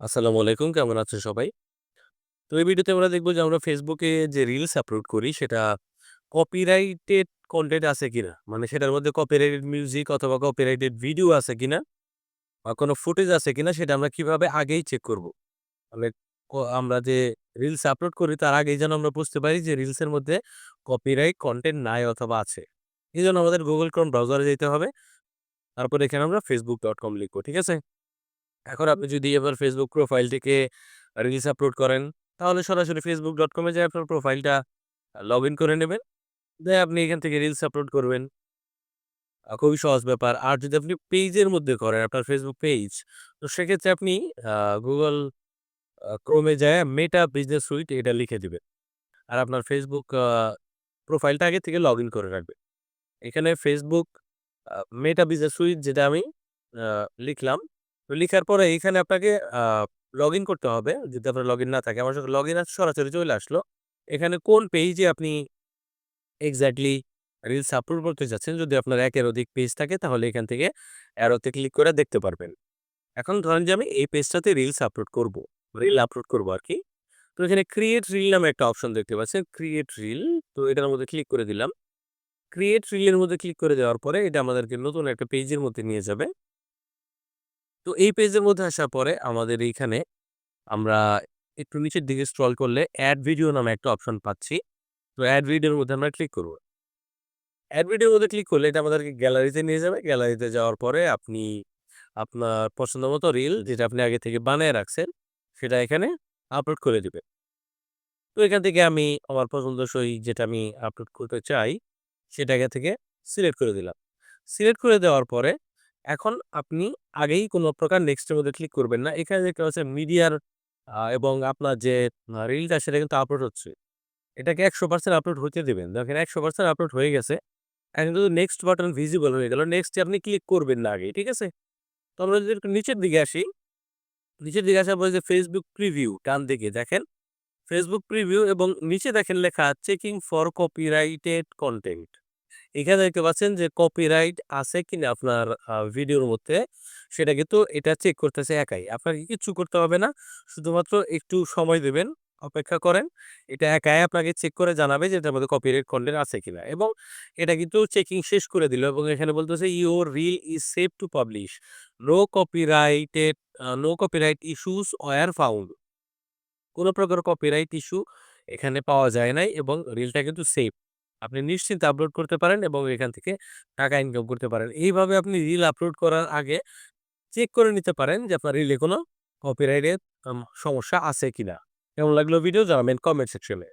আসসালামু আলাইকুম। কেমন আছেন সবাই? তো এই ভিডিওতে আমরা দেখব যে আমরা ফেসবুকে যে রিলস আপলোড করি, সেটা কপিরাইটেড কন্টেন্ট আছে কিনা? মানে সেটার মধ্যে কপিরাইটেড মিউজিক অথবা কপিরাইটেড ভিডিও আছে কিনা? বা কোনো ফুটেজ আছে কিনা সেটা আমরা কীভাবে আগেই চেক করব? মানে আমরা যে রিলস আপলোড করি, তার আগেই যেন আমরা বুঝতে পারি যে রিলসের মধ্যে কপিরাইট কন্টেন্ট নাই অথবা আছে। এই জন্য আমাদের গুগল Chrome ব্রাউজারে যেতে হবে। তারপর এখানে আমরা ফেসবুক ডট কম লিখব, ঠিক আছে? এখন আপনি যদি এবার Facebook প্রোফাইলটিকে রিলস আপলোড করেন, তাহলে সরাসরি ফেসবুক ডট এ যেয়ে আপনার প্রোফাইলটা লগ ইন করে নেবেন। দেয় আপনি এখান থেকে রিলস আপলোড করবেন। খুবই সহজ ব্যাপার। আর যদি আপনি পেজের মধ্যে করেন, আপনার ফেসবুক পেজ, তো সেক্ষেত্রে আপনি গুগল এ যায়া মেটা বিজনেস সুইট এটা লিখে দিবেন। আর আপনার ফেসবুক প্রোফাইলটা আগে থেকে লগইন করে রাখবেন। এখানে ফেসবুক মেটা বিজনেস সুইট যেটা আমি লিখলাম। তো লিখার পরে এইখানে আপনাকে লগ লগইন করতে হবে। যদি আপনার লগইন না থাকে। আমার সাথে লগইন আছে সরাসরি চলে আসলো। এখানে কোন পেজে আপনি এক্সাক্টলি রিলস আপলোড করতে চাচ্ছেন, যদি আপনার ১ এর অধিক পেজ থাকে তাহলে এখান থেকে অ্যারোতে ক্লিক করে দেখতে পারবেন। এখন ধরেন যে আমি এই পেজটাতে রিলস আপলোড করব। রিল আপলোড করব আরকি। তো এখানে ক্রিয়েট রিল নামে একটা অপশন দেখতে পাচ্ছেন। Create reel. তো এটার মধ্যে ক্লিক করে দিলাম। ক্রিয়েট রিলের মধ্যে ক্লিক করে দেওয়ার পরে এটা আমাদেরকে নতুন একটা পেজের মধ্যে নিয়ে যাবে। তো এই পেজের মধ্যে আসার পরে আমাদের এইখানে আমরা একটু নিচের দিকে স্ক্রল করলে অ্যাড ভিডিও নামে একটা অপশন পাচ্ছি। তো অ্যাড ভিডিওর মধ্যে আমরা ক্লিক করব। অ্যাড ভিডিওর মধ্যে ক্লিক করলে এটা আমাদেরকে গ্যালারিতে নিয়ে যাবে। গ্যালারিতে যাওয়ার পরে আপনি আপনার পছন্দমতো রিল যেটা আপনি আগে থেকে বানিয়ে রাখছেন, সেটা এখানে আপলোড করে দিবেন। তো এখান থেকে আমি আমার পছন্দসই যেটা আমি আপলোড করতে চাই, সেটা এখান থেকে সিলেক্ট করে দিলাম। সিলেক্ট করে দেওয়ার পরে এখন আপনি আগেই কোনো প্রকার নেক্সট এর মধ্যে ক্লিক করবেন না। এখানে দেখতে পাচ্ছেন মিডিয়ার এবং আপনার যে রিলটা সেটা কিন্তু আপলোড হচ্ছে। এটাকে ১০০% আপলোড হতে দেবেন দেখেন ১০০% আপলোড হয়ে গেছে। এখন কিন্তু নেক্সট বাটন ভিজিবল হয়ে গেল। নেক্সট আপনি ক্লিক করবেন না আগেই। ঠিক আছে? তো আমরা যদি একটু নিচের দিকে আসি, নিচের দিকে আসার পরে যে Facebook প্রিভিউ ডান দিকে দেখেন। ফেসবুক প্রিভিউ এবং নিচে দেখেন লেখা চেকিং ফর কপিরাইটেড কনটেন্ট। এখানে দেখতে পাচ্ছেন যে কপিরাইট আছে কিনা আপনার ভিডিওর মধ্যে, সেটা কিন্তু এটা চেক করতেছে একাই। আপনাকে কিচ্ছু করতে হবে না। শুধুমাত্র একটু সময় দেবেন অপেক্ষা করেন। এটা একাই আপনাকে চেক করে জানাবে যে এটার মধ্যে কপিরাইট কনটেন্ট আছে কিনা এবং এটা কিন্তু চেকিং শেষ করে দিল এবং এখানে বলতেছে your reel is safe to publish. No copyrighted no copyright issues were found. কোনো প্রকার কপিরাইট ইস্যু এখানে পাওয়া যায় নাই এবং রিলটা কিন্তু সেভ। আপনি নিশ্চিন্তে আপলোড করতে পারেন এবং এখান থেকে টাকা ইনকাম করতে পারেন। এইভাবে আপনি রিল আপলোড করার আগে চেক করে নিতে পারেন যে আপনার রিলে কোনো কপিরাইটের সমস্যা আছে কিনা। কেমন লাগল ভিডিও জানাবেন কমেন্ট সেকশনে।